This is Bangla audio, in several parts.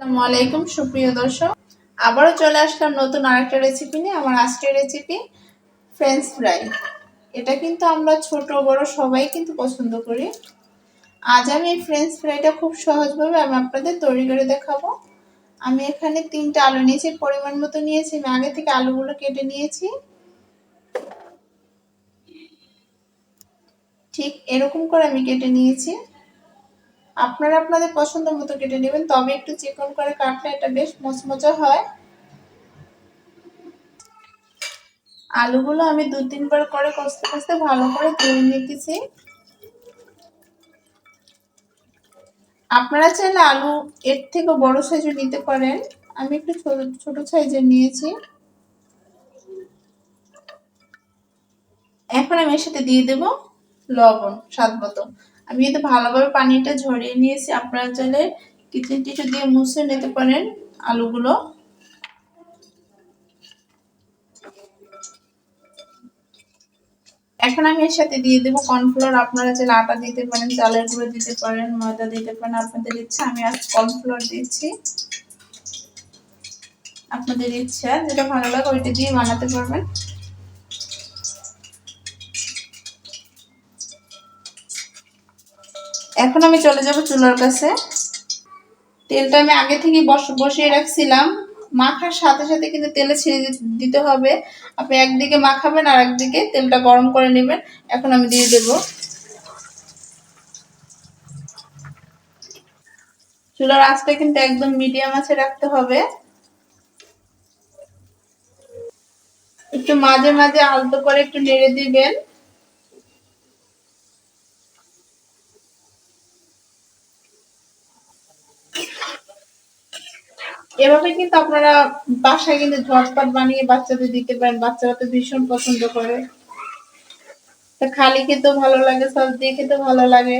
আসসালামু আলাইকুম, সুপ্রিয় দর্শক। আবারও চলে আসলাম নতুন আরেকটা রেসিপি নিয়ে, আমার আজকের রেসিপি ফ্রেঞ্চ ফ্রাই এটা কিন্তু আমরা ছোট, বড় সবাই কিন্তু পছন্দ করি। আজ আমি এই ফ্রেঞ্চ ফ্রাইটা খুব সহজভাবে আমি আপনাদের তৈরি করে দেখাবো। আমি এখানে তিনটা আলু নিয়েছি, পরিমাণ মতো নিয়েছি। আমি আগে থেকে আলুগুলো কেটে নিয়েছি। ঠিক এরকম করে আমি কেটে নিয়েছি। আপনারা আপনাদের পছন্দ মতো কেটে নেবেন, তবে একটু চিকন করে কাটলে এটা বেশ মচমচা হয়। আলুগুলো আমি দু তিনবার করে কষতে কষতে ভালো করে ধুয়ে নিতেছি। আপনারা চাইলে আলু এর থেকে বড় সাইজের নিতে পারেন। আমি একটু ছোট ছোট সাইজের নিয়েছি। এখন আমি এর সাথে দিয়ে দেব লবণ, স্বাদ মতো। আমি এতে ভালোভাবে পানিটা ঝরিয়ে নিয়েছি, আপনারা চাইলে কিচেন টিস্যু দিয়ে মুছে নিতে পারেন আলুগুলো। এখন আমি এর সাথে দিয়ে দেবো কর্নফ্লোর আপনারা চাইলে আটা দিতে পারেন, চালের গুঁড়ো দিতে পারেন, ময়দা দিতে পারেন, আপনাদের ইচ্ছা। আমি আজ কর্নফ্লোর দিচ্ছি আপনাদের ইচ্ছা, যেটা ভালো লাগে ওইটা দিয়ে বানাতে পারবেন। এখন আমি চলে যাব চুলার কাছে। তেলটা আমি আগে থেকে বসিয়ে রাখছিলাম। মাখার সাথে সাথে কিন্তু তেলে ছেড়ে দিতে হবে। আপনি একদিকে মাখাবেন আর একদিকে তেলটা গরম করে নেবেন। এখন আমি দিয়ে দেব। চুলার আঁচটা কিন্তু একদম মিডিয়াম আছে রাখতে হবে। একটু মাঝে মাঝে আলতো করে একটু নেড়ে দিবেন। এভাবে কিন্তু আপনারা বাসায় কিন্তু ঝটপট বানিয়ে বাচ্চাদের দিতে পারেন। বাচ্চারা তো ভীষণ পছন্দ করে। তা খালি খেতেও ভালো লাগে, সস দিয়ে খেতে ভালো লাগে।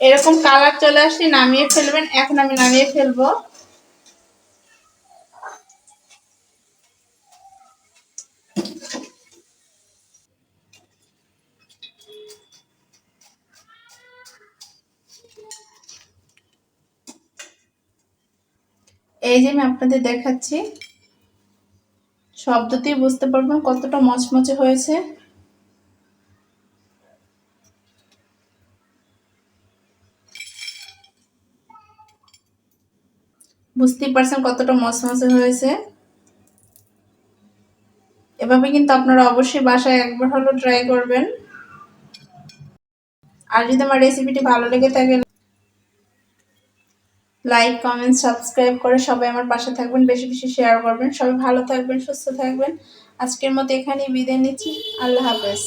এরকম কালার চলে আসলে নামিয়ে ফেলবেন। এখন আমি নামিয়ে ফেলব। এই যে আমি আপনাদের দেখাচ্ছি, শব্দতেই বুঝতে পারবেন কতটা মচমচে হয়েছে। বুঝতেই পারছেন কতটা মচমচে হয়েছে। এভাবে কিন্তু আপনারা অবশ্যই বাসায় একবার হলো ট্রাই করবেন। আর যদি আমার রেসিপিটি ভালো লেগে থাকে লাইক কমেন্ট সাবস্ক্রাইব করে সবাই আমার পাশে থাকবেন, বেশি বেশি শেয়ার করবেন। সবাই ভালো থাকবেন, সুস্থ থাকবেন। আজকের মতো এখানেই বিদায় নিচ্ছি। আল্লাহ হাফেজ।